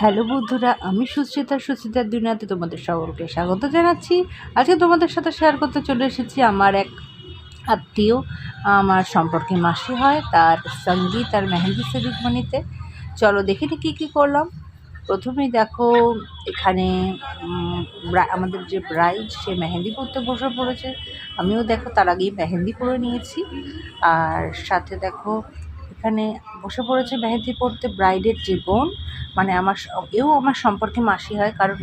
Hello বন্ধুরা, আমি সুচিতা সুচিতার দুনিয়াতে তোমাদের সকলকে স্বাগত জানাচ্ছি। আজকে তোমাদের সাথে শেয়ার করতে চলে এসেছি আমার এক আত্মীয়। আমার সম্পর্কে মাসি হয়, তার সংগীত আর মেহেন্দি সেরিমনিতে চলো দেখে কী কী করলাম। প্রথমেই দেখো, এখানে আমাদের যে ব্রাইড সে মেহেন্দি পরতে বসে পড়েছে। আমিও দেখো, তার আগেই মেহেন্দি পরে নিয়েছি। আর সাথে দেখো এখানে বসে পড়েছে মেহেন্দি পরতে ব্রাইডের যে বোন। মানে আমার এও আমার সম্পর্কে মাসি হয় কারণ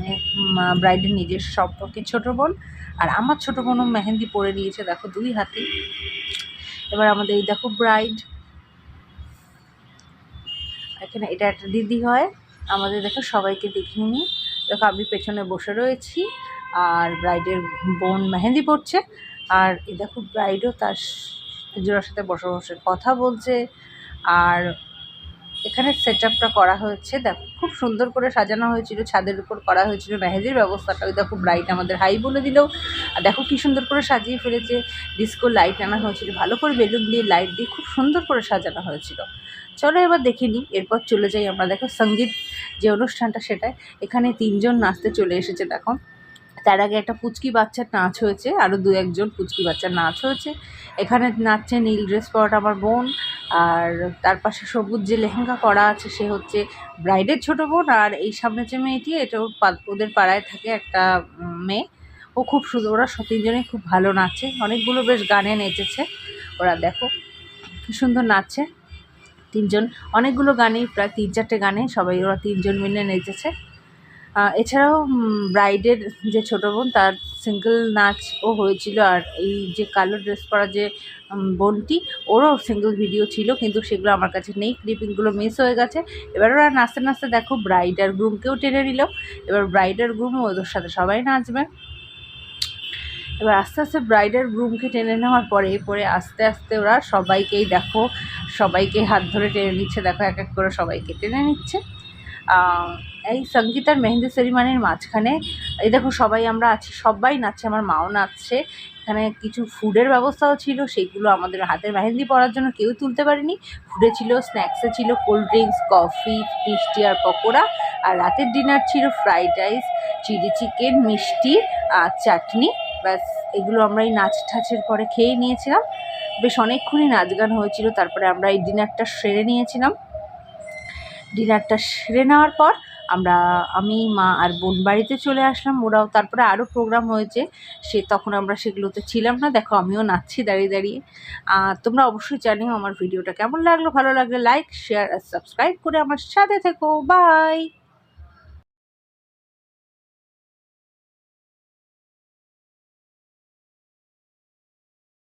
ব্রাইডের নিজের সম্পর্কে ছোট বোন। আর আমার ছোট বোনও মেহেন্দি পরে নিয়েছে, দেখো দুই হাতে। এবার আমাদের এই দেখো ব্রাইড এখানে এটা একটা দিদি হয়। আমাদের দেখো সবাইকে দেখিয়ে নিই। দেখো আমি পেছনে বসে রয়েছি আর ব্রাইডের বোন মেহেন্দি পড়ছে আর এই দেখো ব্রাইডও তার জোড়ার সাথে বসে বসে কথা বলছে। আর এখানে সেট করা হয়েছে। দেখো, খুব সুন্দর করে সাজানো হয়েছিল, ছাদের উপর করা হয়েছিল। মেহেদির ব্যবস্থাটা দেখো ব্রাইট আমাদের হাই বলে দিলেও। আর দেখো কি সুন্দর করে সাজিয়ে ফেলেছে। ডিস্কো লাইট আনা হয়েছিল। ভালো করে বেলুন দিয়ে লাইট দিয়ে খুব সুন্দর করে সাজানো হয়েছিল। চলো এবার দেখে নিই। এরপর চলে যাই আমরা। দেখো সংগীত যে অনুষ্ঠানটা সেটায়। এখানে তিনজন নাচতে চলে এসেছে, দেখো। তার আগে একটা পুচকি বাচ্চার নাচ হয়েছে। আরও দু একজন পুচকি বাচ্চার নাচ হয়েছে। এখানে নাচছে নীল ড্রেস পরাটা আমার বোন। আর তার পাশে সবুজ যে লেহেঙ্গা করা আছে, সে হচ্ছে ব্রাইডের ছোট বোন। আর এই সামনে যে মেয়েটি, এটা ওদের পাড়ায় থাকে একটা মেয়ে। ও খুব সুন্দর, ওরা স- তিনজনেই খুব ভালো নাচে। অনেকগুলো বেশ গানে নেচেছে। ওরা দেখো, কি সুন্দর নাচছে। তিনজন, অনেকগুলো গানেই, প্রায় তিন চারটে গানে সবাই, ওরা তিনজন মিলে নেচেছে। এছাড়াও ব্রাইডের যে ছোটো বোন, তার সিঙ্গেল নাচও হয়েছিল। আর এই যে কালো ড্রেস পরা যে বোনটি, ওরও সিঙ্গেল ভিডিও ছিল, কিন্তু সেগুলো আমার কাছে নেই। ক্লিপিংগুলো মিস হয়ে গেছে। এবার ওরা নাচতে নাচতে দেখো ব্রাইড আর গ্রুমকেও টেনে নিল। এবার ব্রাইড আর গ্রুম ওদের সাথে সবাই নাচবে। এবার আস্তে আস্তে ব্রাইডার গ্রুমকে টেনে নেওয়ার পরে পরে আস্তে আস্তে ওরা সবাইকেই দেখো, সবাইকে হাত ধরে টেনে নিচ্ছে। দেখো, এক এক করে সবাইকে টেনে নিচ্ছে। এই সংগীত আর মেহেন্দি সেরিমানির মাঝখানে, এই দেখো সবাই আমরা আছি, সবাই নাচছে, আমার মাও নাচছে। এখানে কিছু ফুডের ব্যবস্থাও ছিল, সেগুলো আমাদের হাতের মেহেন্দি পরার জন্য কেউ তুলতে পারেনি। ফুডে ছিল স্ন্যাক্সে ছিল কোল্ড ড্রিঙ্কস, কফি, মিষ্টি আর পকোড়া। আর রাতের ডিনার ছিল ফ্রাইড রাইস, চিলি চিকেন, মিষ্টি আর চাটনি। ব্যাস, এগুলো আমরা এই নাচ ঠাচের পরে খেয়ে নিয়েছিলাম। বেশ অনেকক্ষণই নাচ গান হয়েছিল, তারপরে আমরা এই ডিনারটা সেরে নিয়েছিলাম। ডিনারটা সেরে নেওয়ার পর আমরা, আমি, মা আর বোন বাড়িতে চলে আসলাম। ওরাও তারপরে আরও প্রোগ্রাম হয়েছে। সে তখন আমরা সেগুলোতে ছিলাম না। দেখো, আমিও নাচছি দাঁড়িয়ে দাঁড়িয়ে। আর তোমরা অবশ্যই জানিও আমার ভিডিওটা কেমন লাগল। ভালো লাগলে লাইক শেয়ার আর সাবস্ক্রাইব করে আমার সাথে থেকো। বাই